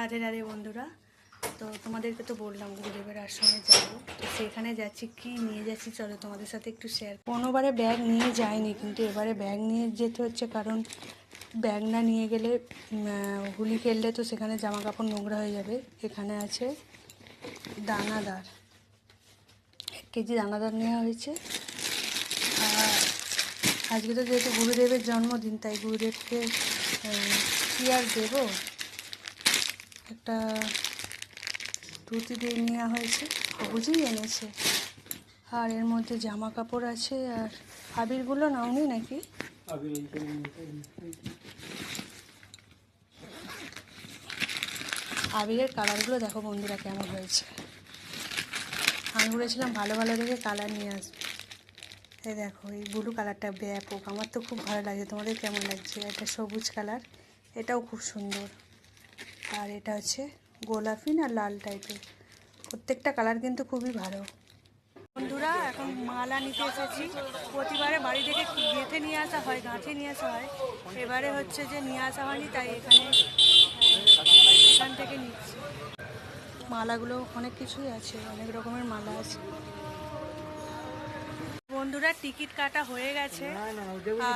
রাধে রাধে বন্ধুরা, তো তোমাদেরকে তো বললাম গুরুদেবের আশ্রমে যাব। তো সেখানে যাচ্ছি, কি নিয়ে যাচ্ছি চলো তোমাদের সাথে একটু শেয়ার কোনোবারে ব্যাগ নিয়ে যায়নি কিন্তু এবারে ব্যাগ নিয়ে যেতে হচ্ছে, কারণ ব্যাগ না নিয়ে গেলে হুলি খেললে তো সেখানে জামা কাপড় নোংরা হয়ে যাবে। এখানে আছে দানাদার। এক কেজি দানাদার নেওয়া হয়েছে। আর আজকে তো যেহেতু গুরুদেবের জন্মদিন, তাই গুরুদেবকে কী আর দেবো? একটা ধুতি দিয়ে নেওয়া হয়েছে। সবুজই এনেছে। আর এর মধ্যে জামা কাপড় আছে আর আবিরগুলো নাওনি নাকি? আবিরের কালারগুলো দেখো বন্ধুরা কেমন হয়েছে। আমি বলেছিলাম ভালো ভালো দেখে কালার নিয়ে আসবে। এই দেখো, এই ব্লু কালারটা ব্যাপক। আমার তো খুব ভালো লাগছে তোমাদের কেমন লাগছে? এটা সবুজ কালার। এটাও খুব সুন্দর। আর এটা হচ্ছে গোলাপি না লাল টাইপের। প্রত্যেকটা কালার কিন্তু খুবই ভালো। বন্ধুরা, এখন মালা নিতে এসেছি। প্রতিবারে বাড়ি থেকে গেঁথে নিয়ে আসা হয়, গাঁথে নিয়ে আসা হয়। এবারে হচ্ছে যে নিয়ে আসা হয়নি, তাই এখানে এখান থেকে নিচ্ছি। মালাগুলো অনেক কিছুই আছে, অনেক রকমের মালা আছে। বন্ধুরা টিকিট কাটা হয়ে গেছে।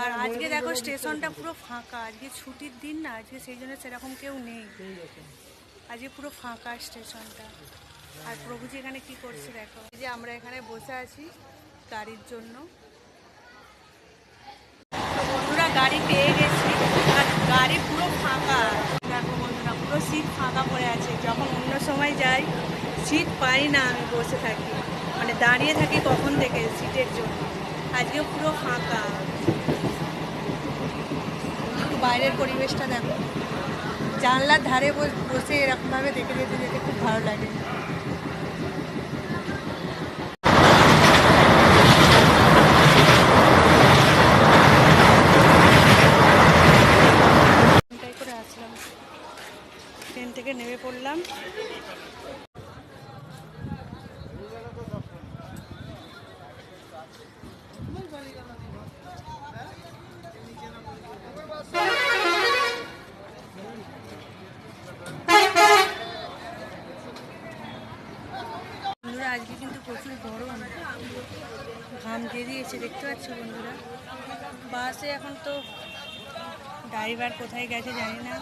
আর আজকে দেখো স্টেশনটা পুরো ফাঁকা আজকে ছুটির দিন না আজকে সেই জন্য সেরকম কেউ নেই। আজকে পুরো ফাঁকা স্টেশনটা। আর প্রভুজি এখানে কি করছে দেখো। এই যে আমরা এখানে বসে আছি গাড়ির জন্য। বন্ধুরা গাড়ি পেয়ে গেছি। আর গাড়ি পুরো ফাঁকা। দেখো বন্ধুরা পুরো সিট ফাঁকা পড়ে আছে। যখন অন্য সময় যাই সিট পাই না আমি বসে থাকি। মানে দাঁড়িয়ে থাকি কখন থেকে সিটের জন্য। আজকে পুরো ফাঁকা। একটু বাইরের পরিবেশটা দেখো। জানলার ধারে বস- এরকমভাবে দেখে যেতে যেতে খুব ভালো লাগে। ট্রেন থেকে নেমে পড়লাম বন্ধুরা আজকে কিন্তু প্রচুর গরম ঘাম দিয়ে দিয়েছে দেখতে পাচ্ছ বন্ধুরা? বাসে এখন তো ড্রাইভার কোথায় গেছে জানি না।